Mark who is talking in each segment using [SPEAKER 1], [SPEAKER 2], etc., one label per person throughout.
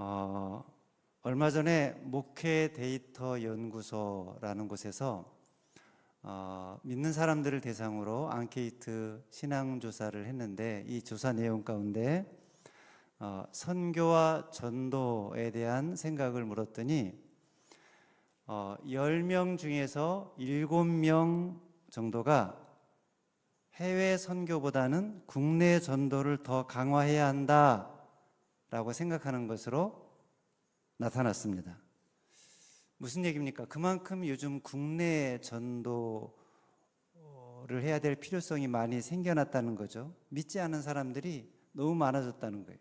[SPEAKER 1] 어, 얼마 전에 목회 데이터 연구소라는 곳에서 어, 믿는 사람들을 대상으로 앙케이트 신앙 조사를 했는데 이 조사 내용 가운데 어, 선교와 전도에 대한 생각을 물었더니 어, 10명 중에서 7명 정도가 해외 선교보다는 국내 전도를 더 강화해야 한다 라고 생각하는 것으로 나타났습니다. 무슨 얘기입니까? 그만큼 요즘 국내 전도를 해야 될 필요성이 많이 생겨났다는 거죠. 믿지 않은 사람들이 너무 많아졌다는 거예요.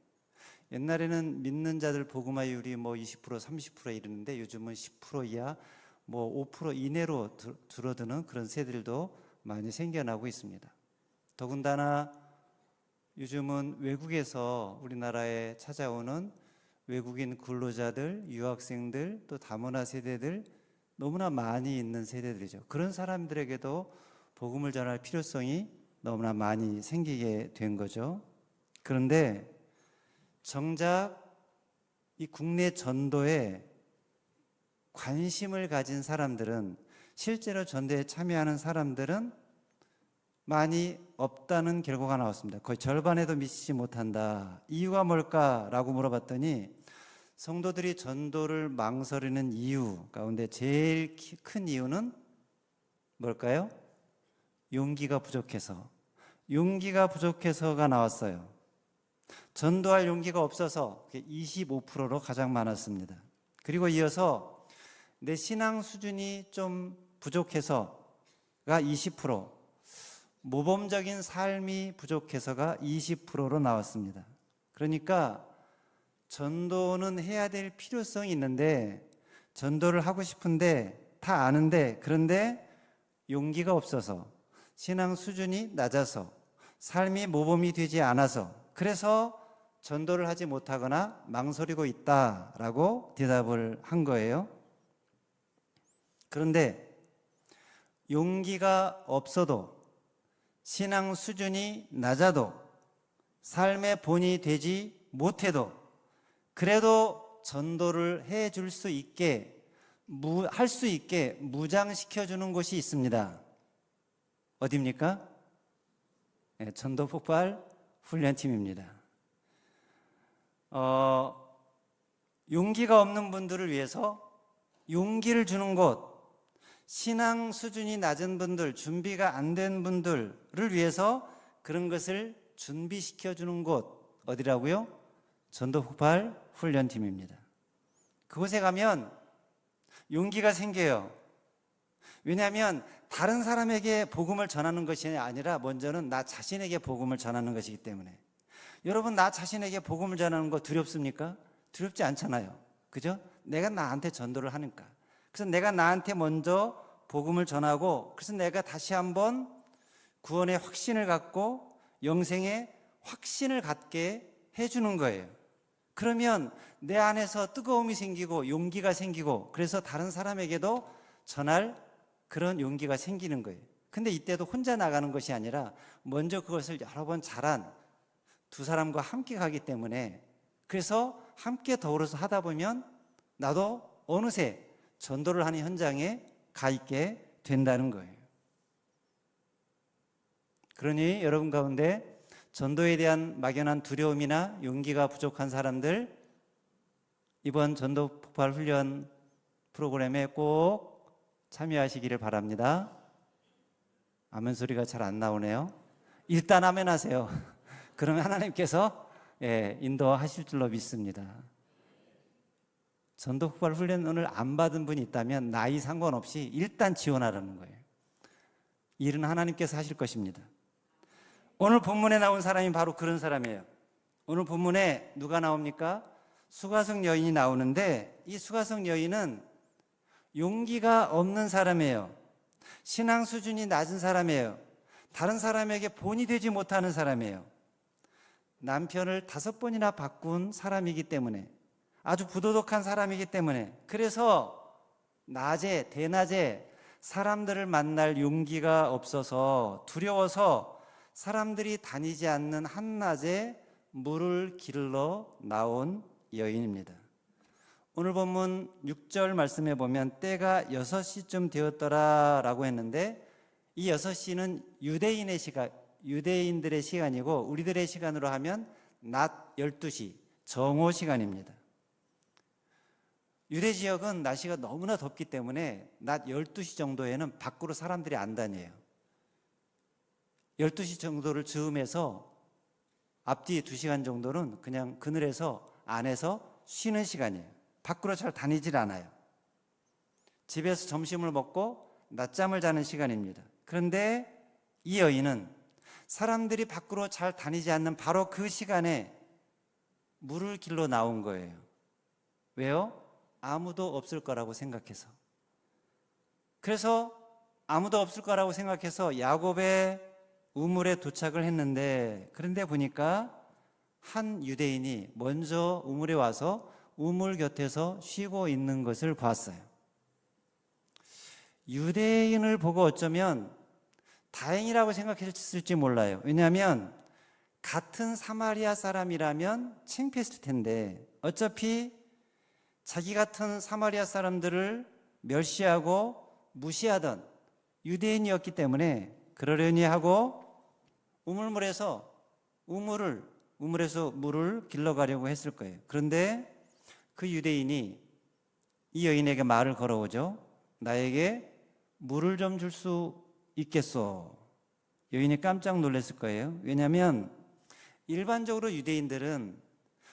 [SPEAKER 1] 옛날에는 믿는 자들 복음화율이 뭐 20% 30% 이르는데 요즘은 10% 이하 뭐 5% 이내로 줄- 줄어드는 그런 세들도 많이 생겨나고 있습니다. 더군다나 요즘은 외국에서 우리나라에 찾아오는 외국인 근로자들, 유학생들, 또 다문화 세대들 너무나 많이 있는 세대들이죠. 그런 사람들에게도 복음을 전할 필요성이 너무나 많이 생기게 된 거죠. 그런데 정작 이 국내 전도에 관심을 가진 사람들은 실제로 전도에 참여하는 사람들은 많이 없다는 결과가 나왔습니다. 거의 절반에도 미치지 못한다. 이유가 뭘까라고 물어봤더니 성도들이 전도를 망설이는 이유 가운데 제일 키- 큰 이유는 뭘까요? 용기가 부족해서. 용기가 부족해서가 나왔어요. 전도할 용기가 없어서 25%로 가장 많았습니다. 그리고 이어서 내 신앙 수준이 좀 부족해서가 20%, 모범적인 삶이 부족해서가 20%로 나왔습니다. 그러니까 전도는 해야 될 필요성이 있는데 전도를 하고 싶은데 다 아는데 그런데 용기가 없어서 신앙 수준이 낮아서 삶이 모범이 되지 않아서 그래서 전도를 하지 못하거나 망설이고 있다라고 대답을 한 거예요. 그런데 용기가 없어도 신앙 수준이 낮아도 삶의 본이 되지 못해도 그래도 전도를 해 줄 수 있게 할 수 있게 무장시켜 주는 곳이 있습니다. 어디입니까? 네, 전도 폭발 훈련팀입니다. 어, 용기가 없는 분들을 위해서 용기를 주는 곳, 신앙 수준이 낮은 분들, 준비가 안 된 분들을 위해서 그런 것을 준비시켜 주는 곳, 어디라고요? 전도 폭발 훈련팀입니다. 그곳에 가면 용기가 생겨요. 왜냐하면 다른 사람에게 복음을 전하는 것이 아니라 먼저는 나 자신에게 복음을 전하는 것이기 때문에 여러분 나 자신에게 복음을 전하는 거 두렵습니까? 두렵지 않잖아요. 그죠? 내가 나한테 전도를 하니까. 그래서 내가 나한테 먼저 복음을 전하고 그래서 내가 다시 한번 구원의 확신을 갖고 영생의 확신을 갖게 해주는 거예요. 그러면 내 안에서 뜨거움이 생기고 용기가 생기고 그래서 다른 사람에게도 전할 그런 용기가 생기는 거예요. 근데 이때도 혼자 나가는 것이 아니라 먼저 그것을 여러 번 잘한 두 사람과 함께 가기 때문에 그래서 함께 더불어서 하다 보면 나도 어느새 전도를 하는 현장에 가 있게 된다는 거예요. 그러니 여러분 가운데 전도에 대한 막연한 두려움이나 용기가 부족한 사람들 이번 전도 폭발 훈련 프로그램에 꼭 참여하시기를 바랍니다. 아멘 소리가 잘 안 나오네요. 일단 아멘 하세요. 그러면 하나님께서 예, 인도하실 줄로 믿습니다. 전도 폭발 훈련을 안 받은 분이 있다면 나이 상관없이 일단 지원하라는 거예요. 일은 하나님께서 하실 것입니다. 오늘 본문에 나온 사람이 바로 그런 사람이에요. 오늘 본문에 누가 나옵니까? 수가성 여인이 나오는데 이 수가성 여인은 용기가 없는 사람이에요. 신앙 수준이 낮은 사람이에요. 다른 사람에게 본이 되지 못하는 사람이에요. 남편을 다섯 번이나 바꾼 사람이기 때문에 아주 부도덕한 사람이기 때문에 그래서 낮에 대낮에 사람들을 만날 용기가 없어서 두려워서 사람들이 다니지 않는 한낮에 물을 길러 나온 여인입니다. 오늘 본문 6절 말씀에 보면 때가 6시쯤 되었더라라고 했는데 이 6시는 유대인의 시간, 유대인들의 시간이고 우리들의 시간으로 하면 낮 12시, 정오 시간입니다. 유대 지역은 날씨가 너무나 덥기 때문에 낮 12시 정도에는 밖으로 사람들이 안 다녀요. 12시 정도를 즈음해서 앞뒤 2시간 정도는 그냥 그늘에서 안에서 쉬는 시간이에요. 밖으로 잘 다니질 않아요. 집에서 점심을 먹고 낮잠을 자는 시간입니다. 그런데 이 여인은 사람들이 밖으로 잘 다니지 않는 바로 그 시간에 물을 길러 나온 거예요. 왜요? 아무도 없을 거라고 생각해서. 그래서 아무도 없을 거라고 생각해서 야곱의 우물에 도착을 했는데 그런데 보니까 한 유대인이 먼저 우물에 와서 우물 곁에서 쉬고 있는 것을 봤어요. 유대인을 보고 어쩌면 다행이라고 생각했을지 몰라요. 왜냐하면 같은 사마리아 사람이라면 창피했을 텐데 어차피 자기 같은 사마리아 사람들을 멸시하고 무시하던 유대인이었기 때문에 그러려니 하고 우물물에서 우물을 우물에서 물을 길러가려고 했을 거예요. 그런데 그 유대인이 이 여인에게 말을 걸어오죠. 나에게 물을 좀 줄 수 있겠소. 여인이 깜짝 놀랐을 거예요. 왜냐하면 일반적으로 유대인들은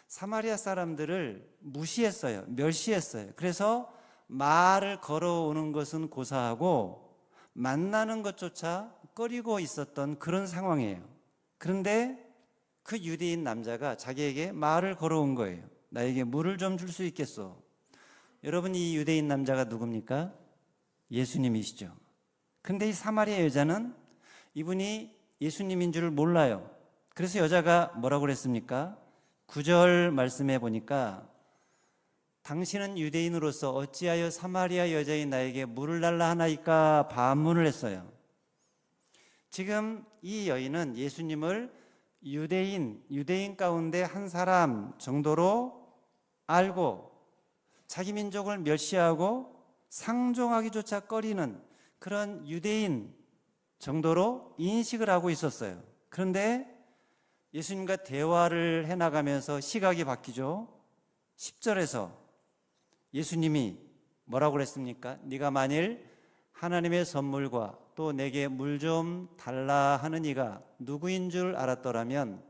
[SPEAKER 1] 사마리아 사람들을 무시했어요. 멸시했어요. 그래서 말을 걸어오는 것은 고사하고 만나는 것조차 꺼리고 있었던 그런 상황이에요. 그런데 그 유대인 남자가 자기에게 말을 걸어온 거예요. 나에게 물을 좀 줄 수 있겠소. 여러분 이 유대인 남자가 누굽니까? 예수님이시죠. 근데 이 사마리아 여자는 이분이 예수님인 줄 몰라요. 그래서 여자가 뭐라고 그랬습니까? 9절 말씀해 보니까 당신은 유대인으로서 어찌하여 사마리아 여자인 나에게 물을 달라 하나이까 반문을 했어요. 지금 이 여인은 예수님을 유대인, 유대인 가운데 한 사람 정도로 알고 자기 민족을 멸시하고 상종하기조차 꺼리는 그런 유대인 정도로 인식을 하고 있었어요. 그런데 예수님과 대화를 해나가면서 시각이 바뀌죠. 10절에서 예수님이 뭐라고 그랬습니까? 네가 만일 하나님의 선물과 또 내게 물 좀 달라 하는 이가 누구인 줄 알았더라면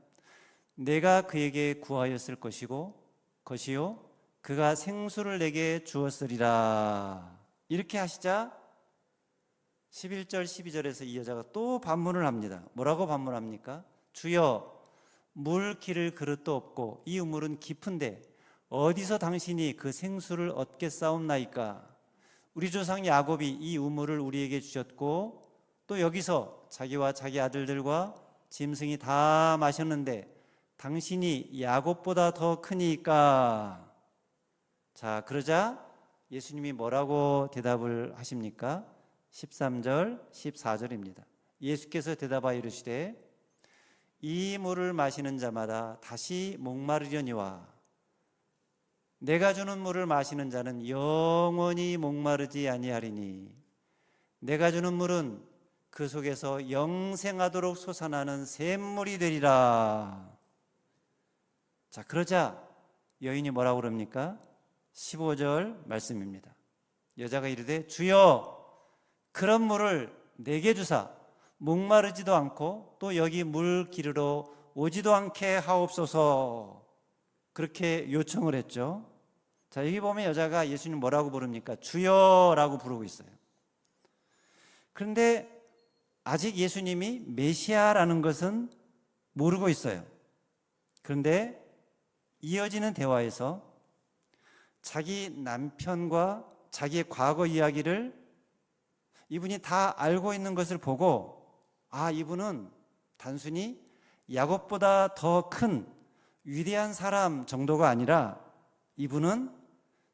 [SPEAKER 1] 내가 그에게 구하였을 것이고 것이요 그가 생수를 내게 주었으리라 이렇게 하시자 11절 12절에서 이 여자가 또 반문을 합니다. 뭐라고 반문합니까? 주여 물 기를 그릇도 없고 이 우물은 깊은데 어디서 당신이 그 생수를 얻겠사옵나이까? 우리 조상 야곱이 이 우물을 우리에게 주셨고 또 여기서 자기와 자기 아들들과 짐승이 다 마셨는데 당신이 야곱보다 더 크니까 자 그러자 예수님이 뭐라고 대답을 하십니까? 13절 14절입니다. 예수께서 대답하여 이르시되 이 물을 마시는 자마다 다시 목마르려니와 내가 주는 물을 마시는 자는 영원히 목마르지 아니하리니 내가 주는 물은 그 속에서 영생하도록 솟아나는 샘물이 되리라. 자, 그러자 여인이 뭐라고 그럽니까? 15절 말씀입니다. 여자가 이르되 주여 그런 물을 내게 주사 목마르지도 않고 또 여기 물 기르러 오지도 않게 하옵소서 그렇게 요청을 했죠. 자, 여기 보면 여자가 예수님 뭐라고 부릅니까? 주여라고 부르고 있어요. 그런데 아직 예수님이 메시아라는 것은 모르고 있어요. 그런데 이어지는 대화에서 자기 남편과 자기의 과거 이야기를 이분이 다 알고 있는 것을 보고 아, 이분은 단순히 야곱보다 더 큰 위대한 사람 정도가 아니라 이분은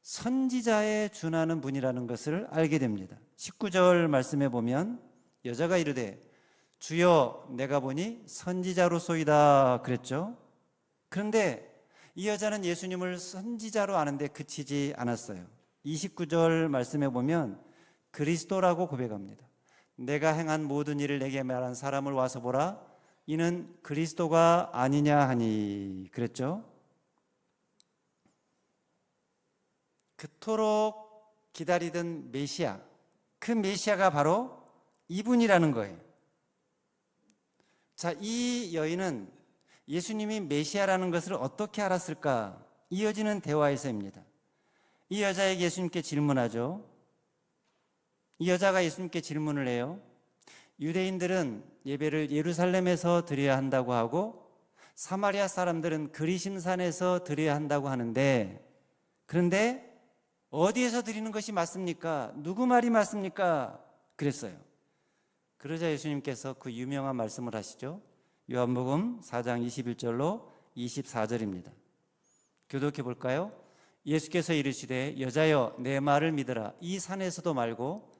[SPEAKER 1] 선지자에 준하는 분이라는 것을 알게 됩니다. 19절 말씀에 보면 여자가 이르되 주여 내가 보니 선지자로소이다 그랬죠. 그런데 이 여자는 예수님을 선지자로 아는데 그치지 않았어요. 29절 말씀해 보면 그리스도라고 고백합니다. 내가 행한 모든 일을 내게 말한 사람을 와서 보라. 이는 그리스도가 아니냐 하니 그랬죠. 그토록 기다리던 메시아, 그 메시아가 바로 이분이라는 거예요. 자, 이 여인은 예수님이 메시아라는 것을 어떻게 알았을까? 이어지는 대화에서입니다. 이 여자에게 예수님께 질문하죠. 이 여자가 예수님께 질문을 해요. 유대인들은 예배를 예루살렘에서 드려야 한다고 하고 사마리아 사람들은 그리심산에서 드려야 한다고 하는데 그런데 어디에서 드리는 것이 맞습니까? 누구 말이 맞습니까? 그랬어요. 그러자 예수님께서 그 유명한 말씀을 하시죠. 요한복음 4장 21절로 24절입니다. 교독해 볼까요? 예수께서 이르시되 여자여 내 말을 믿으라 이 산에서도 말고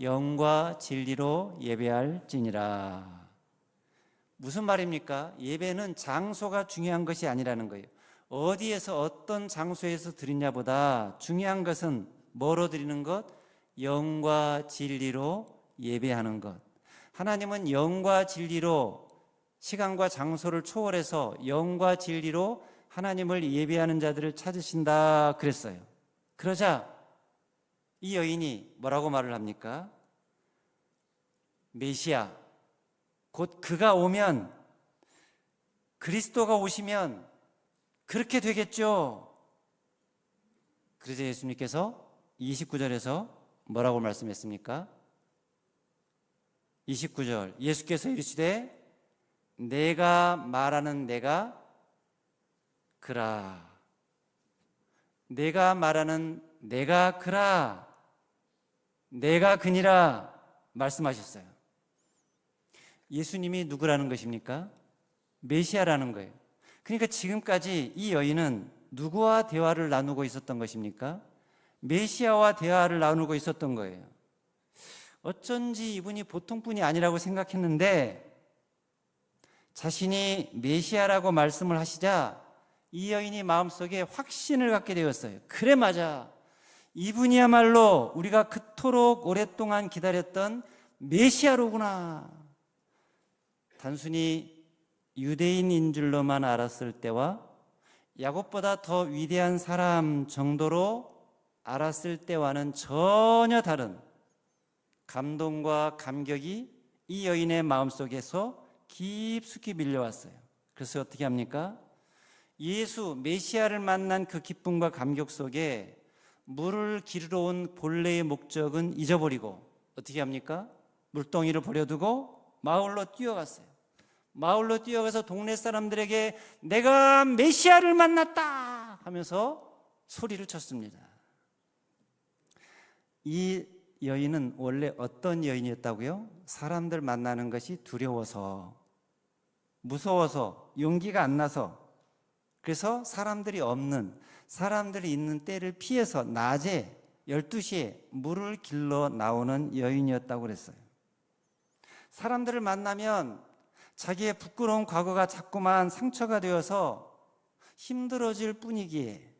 [SPEAKER 1] 영과 진리로 예배할지니라. 무슨 말입니까? 예배는 장소가 중요한 것이 아니라는 거예요. 어디에서 어떤 장소에서 드리냐보다 중요한 것은 뭐로 드리는 것? 영과 진리로 예배하는 것. 하나님은 영과 진리로 시간과 장소를 초월해서 영과 진리로 하나님을 예배하는 자들을 찾으신다 그랬어요. 그러자 이 여인이 뭐라고 말을 합니까? 메시아, 곧 그가 오면, 그리스도가 오시면 그렇게 되겠죠. 그래서 예수님께서 29절에서 뭐라고 말씀했습니까? 29절 예수께서 이르시되 내가 말하는 내가 그라 내가 말하는 내가 그라 내가 그니라 말씀하셨어요. 예수님이 누구라는 것입니까? 메시아라는 거예요. 그러니까 지금까지 이 여인은 누구와 대화를 나누고 있었던 것입니까? 메시아와 대화를 나누고 있었던 거예요. 어쩐지 이분이 보통 분이 아니라고 생각했는데 자신이 메시아라고 말씀을 하시자 이 여인이 마음속에 확신을 갖게 되었어요. 그래 맞아. 이분이야말로 우리가 그토록 오랫동안 기다렸던 메시아로구나. 단순히 유대인인 줄로만 알았을 때와 야곱보다 더 위대한 사람 정도로 알았을 때와는 전혀 다른 감동과 감격이 이 여인의 마음속에서 깊숙이 밀려왔어요. 그래서 어떻게 합니까? 예수 메시아를 만난 그 기쁨과 감격 속에 물을 기르러 온 본래의 목적은 잊어버리고 어떻게 합니까? 물동이를 버려두고 마을로 뛰어갔어요. 마을로 뛰어가서 동네 사람들에게 내가 메시아를 만났다 하면서 소리를 쳤습니다. 이 여인은 원래 어떤 여인이었다고요? 사람들 만나는 것이 두려워서, 무서워서, 용기가 안 나서, 그래서 사람들이 없는, 사람들이 있는 때를 피해서 낮에 12시에 물을 길러 나오는 여인이었다고 그랬어요. 사람들을 만나면 자기의 부끄러운 과거가 자꾸만 상처가 되어서 힘들어질 뿐이기에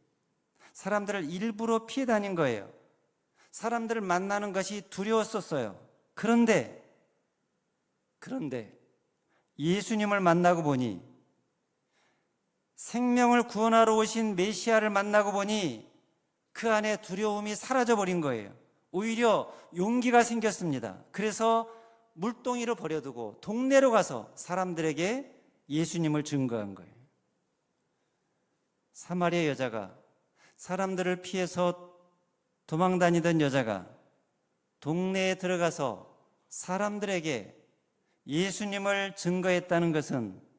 [SPEAKER 1] 사람들을 일부러 피해 다닌 거예요. 사람들을 만나는 것이 두려웠었어요. 그런데, 그런데 예수님을 만나고 보니 생명을 구원하러 오신 메시아를 만나고 보니 그 안에 두려움이 사라져 버린 거예요. 오히려 용기가 생겼습니다. 그래서 물동이를 버려두고 동네로 가서 사람들에게 예수님을 증거한 거예요. 사마리아 여자가 사람들을 피해서 도망 다니던 여자가 동네에 들어가서 사람들에게 예수님을 증거했다는 것은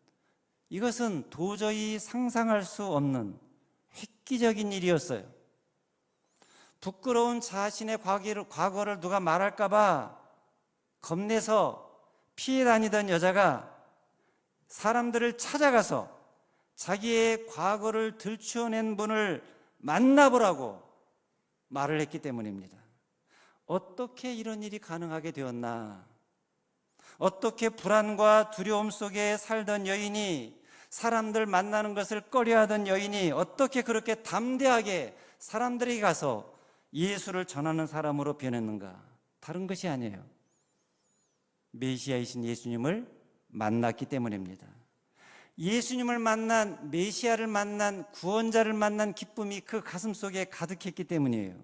[SPEAKER 1] 이것은 도저히 상상할 수 없는 획기적인 일이었어요. 부끄러운 자신의 과거를, 누가 말할까봐 겁내서 피해 다니던 여자가 사람들을 찾아가서 자기의 과거를 들추어낸 분을 만나보라고 말을 했기 때문입니다. 어떻게 이런 일이 가능하게 되었나? 어떻게 불안과 두려움 속에 살던 여인이 사람들 만나는 것을 꺼려하던 여인이 어떻게 그렇게 담대하게 사람들에게 가서 예수를 전하는 사람으로 변했는가? 다른 것이 아니에요. 메시아이신 예수님을 만났기 때문입니다. 예수님을 만난 메시아를 만난 구원자를 만난 기쁨이 그 가슴 속에 가득했기 때문이에요.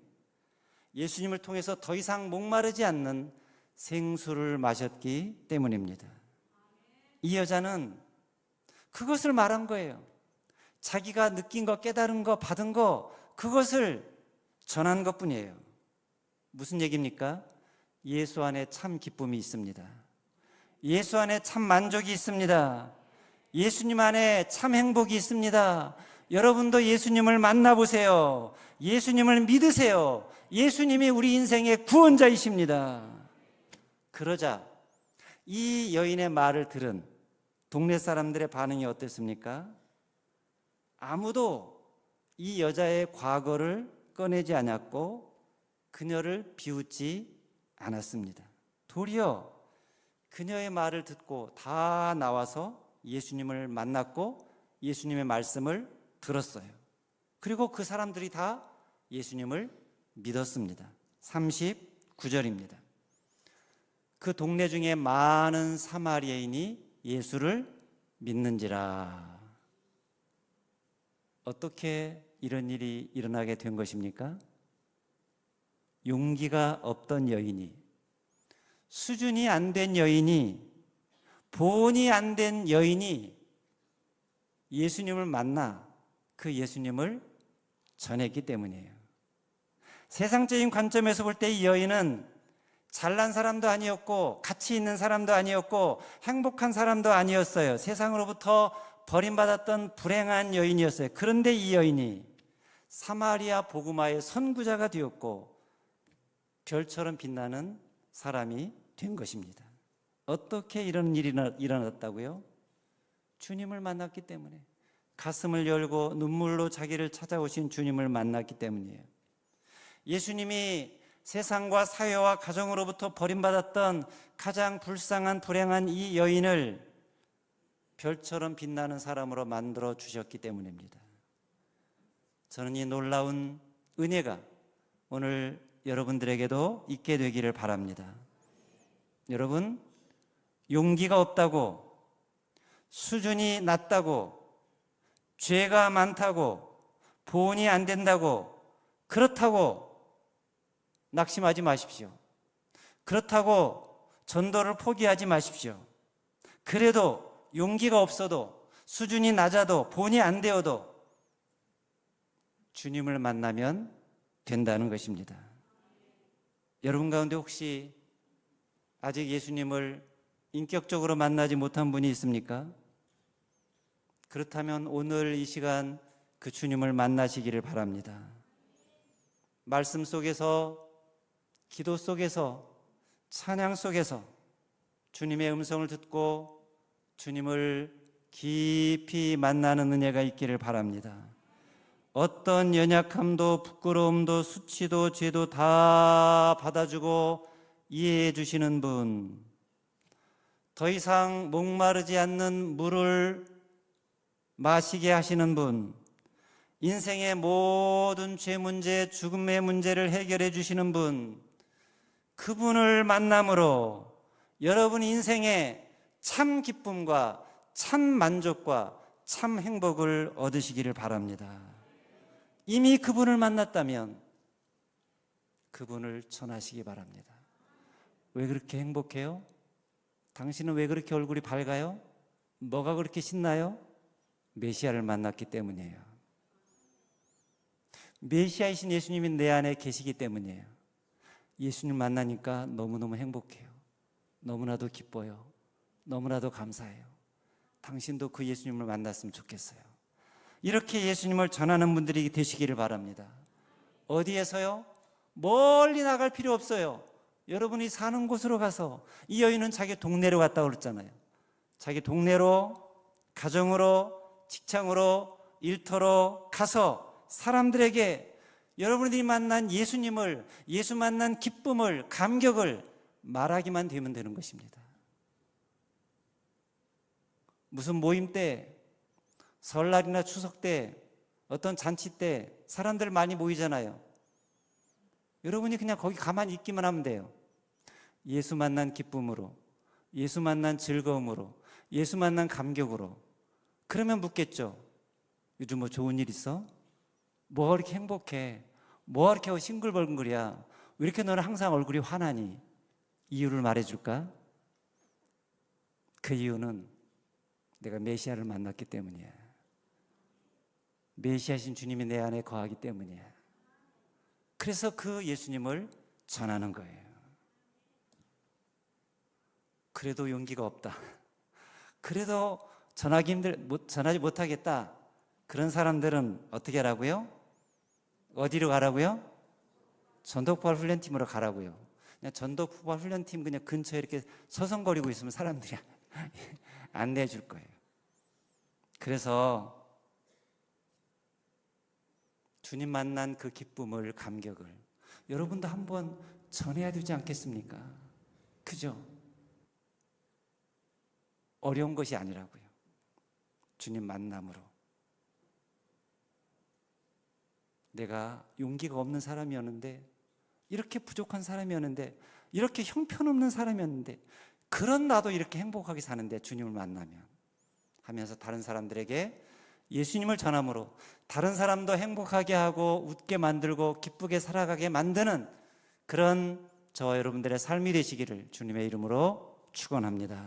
[SPEAKER 1] 예수님을 통해서 더 이상 목마르지 않는 생수를 마셨기 때문입니다. 이 여자는 그것을 말한 거예요. 자기가 느낀 거, 깨달은 거, 받은 거, 그것을 전한 것 뿐이에요. 무슨 얘기입니까? 예수 안에 참 기쁨이 있습니다. 예수 안에 참 만족이 있습니다. 예수님 안에 참 행복이 있습니다. 여러분도 예수님을 만나보세요. 예수님을 믿으세요. 예수님이 우리 인생의 구원자이십니다. 그러자 이 여인의 말을 들은 동네 사람들의 반응이 어땠습니까? 아무도 이 여자의 과거를 꺼내지 않았고 그녀를 비웃지 않았습니다. 도리어 그녀의 말을 듣고 다 나와서 예수님을 만났고 예수님의 말씀을 들었어요. 그리고 그 사람들이 다 예수님을 믿었습니다. 39절입니다. 그 동네 중에 많은 사마리아인이 예수를 믿는지라. 어떻게 이런 일이 일어나게 된 것입니까? 용기가 없던 여인이, 수준이 안 된 여인이, 본이 안 된 여인이 예수님을 만나 그 예수님을 전했기 때문이에요. 세상적인 관점에서 볼 때 이 여인은 잘난 사람도 아니었고 가치 있는 사람도 아니었고 행복한 사람도 아니었어요. 세상으로부터 버림받았던 불행한 여인이었어요. 그런데 이 여인이 사마리아 복음화의 선구자가 되었고 별처럼 빛나는 사람이 된 것입니다. 어떻게 이런 일이 일어났다고요? 주님을 만났기 때문에 가슴을 열고 눈물로 자기를 찾아오신 주님을 만났기 때문이에요. 예수님이 세상과 사회와 가정으로부터 버림받았던 가장 불쌍한 불행한 이 여인을 별처럼 빛나는 사람으로 만들어 주셨기 때문입니다. 저는 이 놀라운 은혜가 오늘 여러분들에게도 있게 되기를 바랍니다. 여러분, 용기가 없다고, 수준이 낮다고, 죄가 많다고, 보온이 안 된다고, 그렇다고 낙심하지 마십시오. 그렇다고 전도를 포기하지 마십시오. 그래도 용기가 없어도 수준이 낮아도 본이 안 되어도 주님을 만나면 된다는 것입니다. 여러분 가운데 혹시 아직 예수님을 인격적으로 만나지 못한 분이 있습니까? 그렇다면 오늘 이 시간 그 주님을 만나시기를 바랍니다. 말씀 속에서 기도 속에서 찬양 속에서 주님의 음성을 듣고 주님을 깊이 만나는 은혜가 있기를 바랍니다. 어떤 연약함도 부끄러움도 수치도 죄도 다 받아주고 이해해 주시는 분, 더 이상 목마르지 않는 물을 마시게 하시는 분, 인생의 모든 죄 문제, 죽음의 문제를 해결해 주시는 분, 그분을 만남으로 여러분 인생에 참 기쁨과 참 만족과 참 행복을 얻으시기를 바랍니다. 이미 그분을 만났다면 그분을 전하시기 바랍니다. 왜 그렇게 행복해요? 당신은 왜 그렇게 얼굴이 밝아요? 뭐가 그렇게 신나요? 메시아를 만났기 때문이에요. 메시아이신 예수님이 내 안에 계시기 때문이에요. 예수님 만나니까 너무너무 행복해요. 너무나도 기뻐요. 너무나도 감사해요. 당신도 그 예수님을 만났으면 좋겠어요. 이렇게 예수님을 전하는 분들이 되시기를 바랍니다. 어디에서요? 멀리 나갈 필요 없어요. 여러분이 사는 곳으로 가서 이 여인은 자기 동네로 갔다 그랬잖아요. 자기 동네로 가정으로 직장으로 일터로 가서 사람들에게 여러분들이 만난 예수님을 예수 만난 기쁨을 감격을 말하기만 되면 되는 것입니다. 무슨 모임 때 설날이나 추석 때 어떤 잔치 때 사람들 많이 모이잖아요. 여러분이 그냥 거기 가만히 있기만 하면 돼요. 예수 만난 기쁨으로, 예수 만난 즐거움으로, 예수 만난 감격으로. 그러면 묻겠죠. 요즘 뭐 좋은 일 있어? 뭐가 이렇게 행복해? 뭐가 이렇게 싱글벙글이야? 왜 이렇게 너는 항상 얼굴이 환하니? 이유를 말해줄까? 그 이유는 내가 메시아를 만났기 때문이야. 메시아신 주님이 내 안에 거하기 때문이야. 그래서 그 예수님을 전하는 거예요. 그래도 용기가 없다. 그래도 전하기 힘들, 못, 전하지 못하겠다. 그런 사람들은 어떻게 하라고요? 어디로 가라고요? 전독부활 훈련팀으로 가라고요. 그냥 전독부활 훈련팀 그냥 근처에 이렇게 서성거리고 있으면 사람들이 안내해 줄 거예요. 그래서 주님 만난 그 기쁨을 감격을 여러분도 한번 전해야 되지 않겠습니까? 그죠? 어려운 것이 아니라고요. 주님 만남으로 내가 용기가 없는 사람이었는데 이렇게 부족한 사람이었는데 이렇게 형편없는 사람이었는데 그런 나도 이렇게 행복하게 사는데 주님을 만나면 하면서 다른 사람들에게 예수님을 전함으로 다른 사람도 행복하게 하고 웃게 만들고 기쁘게 살아가게 만드는 그런 저와 여러분들의 삶이 되시기를 주님의 이름으로 축원합니다.